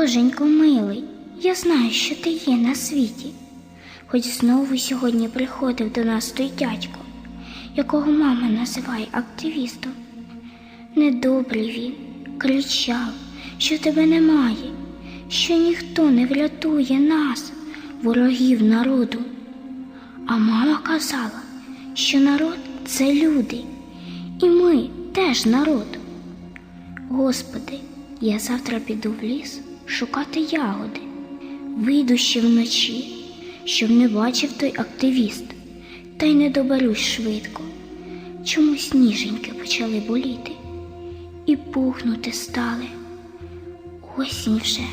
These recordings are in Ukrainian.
Боженько милий, я знаю, що ти є на світі. Хоч знову сьогодні приходив до нас той дядько, якого мама називає активістом. Недобрий він, кричав, що тебе немає, що ніхто не врятує нас, ворогів народу. А мама казала, що народ це люди, і ми теж народ. Господи, я завтра піду в ліс шукати ягоди. Вийду ще вночі, щоб не бачив той активіст, та й не доберусь швидко. Чомусь ніженьки почали боліти і пухнути стали. Осінь вже.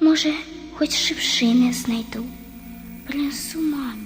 Може, хоч шипшини знайду, принесу мамі.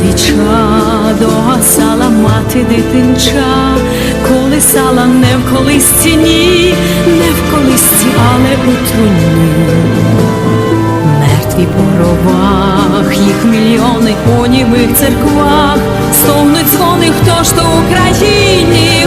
Свіча догасала мати дитинча, колисала не в колисці, ні, не в колисці, але у труні. Мертві по гробах, їх мільйони у німих церквах, стогнуть дзвони, хто ж то Україні,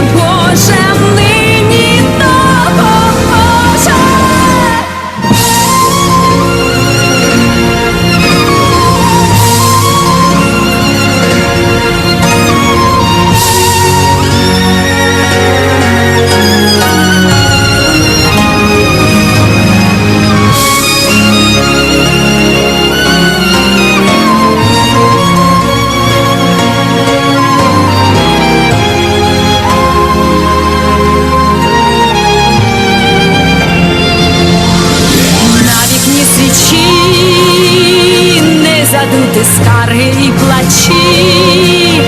задути скарги і плачі,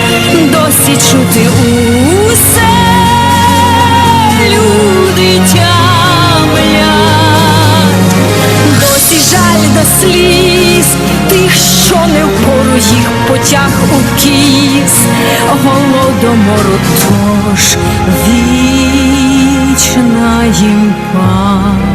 досі чути усе люди тямлять, досі жаль до сліз тих, що не впору їх потяг у кіс, голодомору тож вічна їм пам'ять.